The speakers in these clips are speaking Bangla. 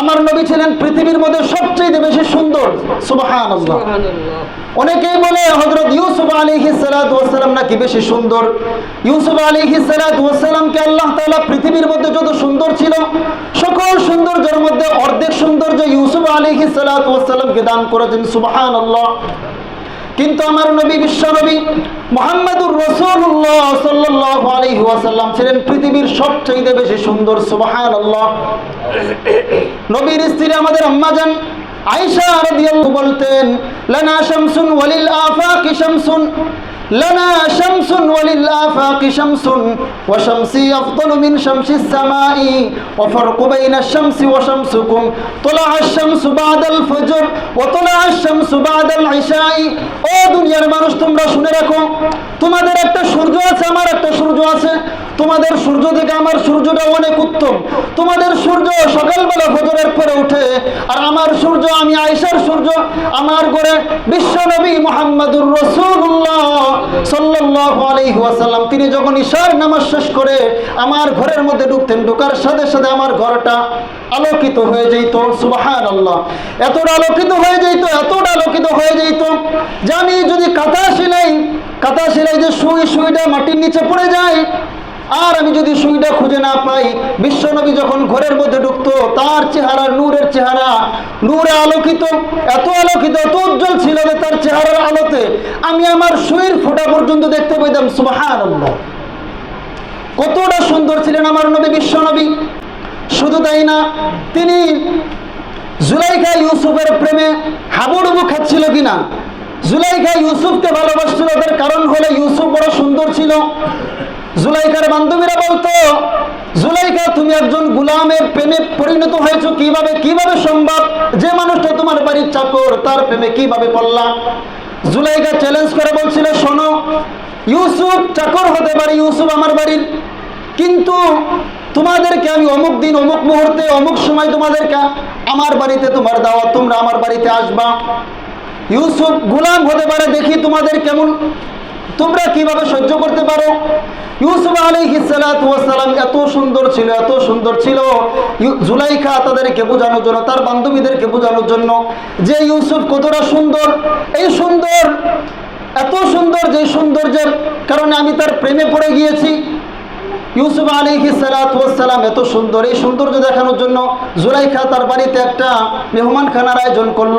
আমার নবী ছিলেন পৃথিবীর মধ্যে সবচেয়ে বেশি সুন্দর। সুবাহান অনেকেই বলে হজরত ইউসুফ আলী হিসালাম নাকি বেশি সুন্দর? ইউসুফ আলী হিসালামকে আল্লাহ তালা পৃথিবীর মধ্যে যত সুন্দর ছিল সকল সৌন্দর্যের মধ্যে অর্ধেক সৌন্দর্য ইউসুফ আলী হিসালামকে দান করেছেন। সুবহানাল্লাহ। কিন্তু আমার নবী, বিশ্ব নবী মোহাম্মদুর রসুল্লাহ সাল্লাহ ওয়াসাল্লাম ছিলেন পৃথিবীর সবচেয়ে বেশি সুন্দর, সুবহানাল্লাহ। নবীর স্ত্রী আমাদের আম্মাজান আয়েশা আর বলতেন, লানা শামসুন ওয়ালিল আফাকি শামসুন। লানা শামসুন ওয়ালিল আফাকি শামসুন ওয়া শামসি আফদালু মিন শামসিস সামাই ওয়া ফারকু বাইনাশ শামসি ওয়া শামসুকুম طلع الشمس بعد الفجر وطلع الشمس بعد العشاء ও দুনিয়ার মানুষ তোমরা শুনে রাখো তোমাদের একটা সূর্য আছে আমার একটা সূর্য আছে তোমাদের সূর্য থেকে আমার সূর্যটা অনেক উত্তম তোমাদের সূর্য সকালবেলা ফজরের পরে উঠে আর আমার সূর্য আমি আয়েশার সূর্য আমার ঘরে বিশ্বনবী মোহাম্মদুর রসুল্লাহ সাল্লাল্লাহু আলাইহি তিনি যখন ঈশার নামাজ শেষ করে আমার ঘরের মধ্যে ঢুকতেন, ঢুকার সাথে সাথে আমার ঘরটা আলোকিত হয়ে যেত, সুবহানাল্লাহ। এতটা আলোকিত হয়ে যেত, এতটা আলোকিত হয়ে যেত যে আমি যদি কাঁথা সেলাই কাঁথা সেলাই যে সুই সুইটা মাটির নিচে পড়ে যায় আর আমি যদি সুইটা খুঁজে না পাই বিশ্বনবী যখন ঘরের মধ্যে ঢুকতো, তার চেহারা নূরের চেহারা, নূরে আলোকিত, এত আলোকিত, এত উজ্জ্বল ছিল যে তার চেহারার আলোতে আমি আমার সুইর ফোটা পর্যন্ত দেখতে পেতাম সুবহানাল্লাহ। কতটা সুন্দর ছিলেন আমার নবী বিশ্বনবী শুধু তাই না, তিনি জুলাইখা ইউসুফের প্রেমে হাবুডুবু খাচ্ছিল কিনা? জুলাইখা ইউসুফকে ভালোবাসছিল, তার কারণ হলে ইউসুফ বড় সুন্দর ছিল। জুলাইখার বান্ধবীরা বলতো, জুলাইকা, তুমি একজন গুলামের প্রেমে পরিণত হয়েছো, কীভাবে কীভাবে সম্ভব? যে মানুষটা তোমার বাড়ির চাকর, তার প্রেমে কীভাবে পড়লা? জুলাইকা চ্যালেঞ্জ করে বলছিল, শোনো, ইউসুফ চাকর হতে পারে, ইউসুফ আমার বাড়ির, কিন্তু তোমাদেরকে আমি অমুক দিন, অমুক মুহূর্তে, অমুক সময় তোমাদেরকে, আমার বাড়িতে তোমার দাওয়াত, তোমরা আমার বাড়িতে আসবা। ইউসুফ গুলাম হতে পারে, দেখি তোমাদের কেমন তোমরা কীভাবে সহ্য করতে পারো? ইউসুফ ওয়াস সালাম এত সুন্দর ছিল, এত সুন্দর ছিল। জুলাইখা তাদেরকে বোঝানোর জন্য, তার বান্ধবীদেরকে বোঝানোর জন্য যে ইউসুফ কতটা সুন্দর। এই সুন্দর, এত সুন্দর যে সৌন্দর্যের কারণে আমি তার প্রেমে পড়ে গিয়েছি। ইউসুফ আলী সালাম এত সুন্দর, এই সৌন্দর্য দেখানোর জন্য জুলাইখা তার বাড়িতে একটা মেহমান খানার আয়োজন করল।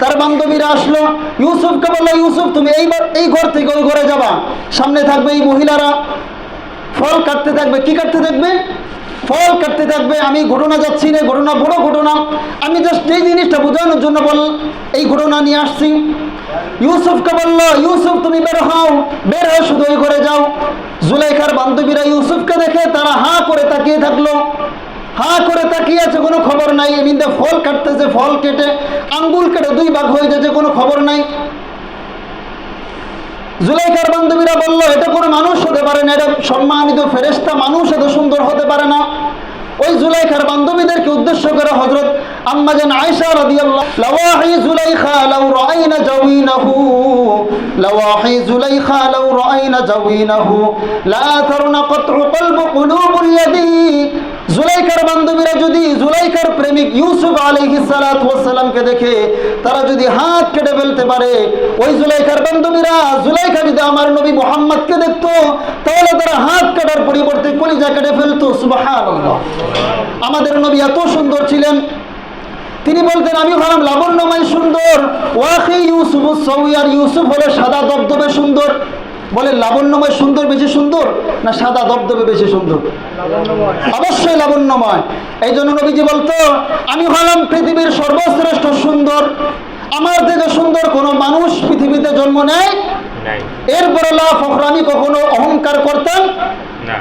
তার বান্ধবীরা আসলো, ইউসুফকে বলল ইউসুফ, তুমি এইবার এই ঘর থেকে ওই ঘরে যাবা। সামনে থাকবে এই মহিলারা। ফল কাটতে থাকবে, কি কাটতে থাকবে? ফল কাটতে থাকবে। আমি ঘটনা যাচ্ছি না ঘটনা বড় ঘটনা। আমি জাস্ট এই জিনিসটা বোঝানোর জন্য বল, এই ঘটনা নিয়ে আসছি। ইউসুফকে বলল, ইউসুফ, তুমি বের হও, বের হয়ে শুধু ওই ঘরে যাও। জুলাইখার বান্ধবীরা ইউসুফকে দেখে, তারা হাঁ করে তাকিয়ে থাকল। হাঁ করে তাকিয়ে আছে, কোনো খবর নাই। এমনিতে ফল কাটতেছে, ফল কেটে আঙ্গুল কেটে দুই ভাগ হয়ে যাচ্ছে, কোনো খবর নাই। জুলাইখার বান্ধবীরা বলল, এটা কোনো মানুষ হতে পারে না, এটা সম্মানিত ফেরেস্তা মানুষ এত সুন্দর হতে পারে না। ওই জুলাইখার বান্ধবীদেরকে উদ্দেশ্য করে হজরত আম্মাজান আয়েশা রাদিয়াল্লাহু লাওয়াহি জুলাইখা লাউ রাআইনা জাওইনাহু লাওয়াহি জুলাইখা লাউ রাআইনা জাওইনাহু লা তারুনা কতউ কলবু কুলুবুল ইয়াদি। জুলাইখার বান্ধবীরা যদি জুলাইকার প্রেমিক ইউসুফ আলাইহিস সালাতু সালামকে দেখে, তারা যদি হাত কেটে ফেলতে পারে, ওই জুলাইকার বান্ধবীরা জুলাইকা যদি আমার নবী মোহাম্মদকে দেখতো, তাহলে তারা হাত কাটার পরিবর্তে কলিজা কেটে ফেলতো। সুবহানাল্লাহ। আমাদের নবী এত সুন্দর ছিলেন। তিনি বলতেন, আমি হলাম লাবণ্যময় সুন্দর, ওয়াখি ইউসুফ সৌয়ার ইউসুফ হলো সাদা দবদবে সুন্দর। বলে লাবণ্যময় সুন্দর বেশি সুন্দর না সাদা দবদবে বেশি সুন্দর? অবশ্যই লাবণ্যময়। এই জন্য নবীজি বলতো আমি হলাম পৃথিবীর সর্বশ্রেষ্ঠ সুন্দর। আমার থেকে সুন্দর কোনো মানুষ পৃথিবীতে জন্ম নেয় এরপরে লাভ ফখর আমি কখনো অহংকার করতাম না।